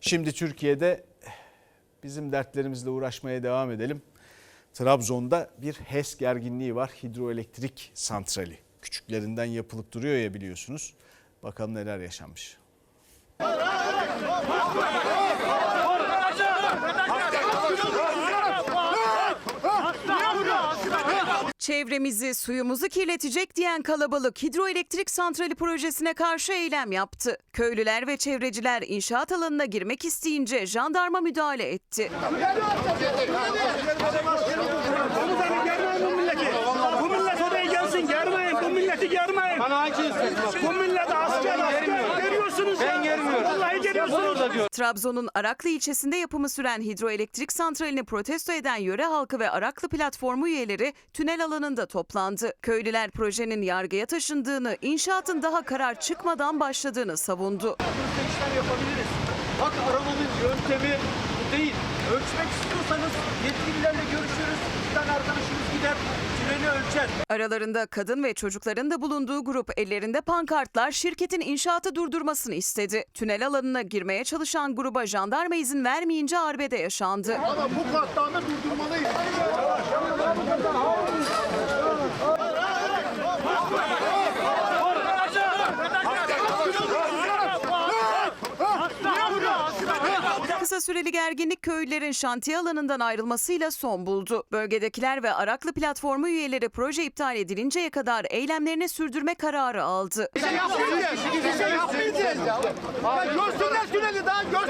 Şimdi Türkiye'de bizim dertlerimizle uğraşmaya devam edelim. Trabzon'da bir HES gerginliği var. Hidroelektrik santrali. Küçüklerinden yapılıp duruyor ya biliyorsunuz. Bakalım neler yaşanmış. Çevremizi, suyumuzu kirletecek diyen kalabalık hidroelektrik santrali projesine karşı eylem yaptı. Köylüler ve çevreciler inşaat alanına girmek isteyince jandarma müdahale etti. Bu milleti. Bu millet oraya gelsin germeyin. Bu milleti germeyin. Bana hangi? Bu millet asker asker. Geriyorsunuz ya. Ben germiyorum. Diyor. Trabzon'un Araklı ilçesinde yapımı süren hidroelektrik santralini protesto eden yöre halkı ve Araklı platformu üyeleri tünel alanında toplandı. Köylüler projenin yargıya taşındığını, inşaatın daha karar çıkmadan başladığını savundu. Yapabiliriz. Bak arabanın yöntemi bu değil. Ölçmek istiyorsanız yetkililerle görüşürüz. Bir tane arkadaşımız gider tüneli ölçer. Aralarında kadın ve çocukların da bulunduğu grup ellerinde pankartlar şirketin inşaatı durdurmasını istedi. Tünel alanına girmeye çalışan gruba jandarma izin vermeyince arbede yaşandı. Ama bu katliamı durdurmalıyız. Kısa süreli gerginlik köylülerin şantiye alanından ayrılmasıyla son buldu. Bölgedekiler ve Araklı platformu üyeleri proje iptal edilinceye kadar eylemlerini sürdürme kararı aldı. Bir şey yapmayacağız. Bir şey yapmayacağız ya. Ya görsünler tüneli daha görsün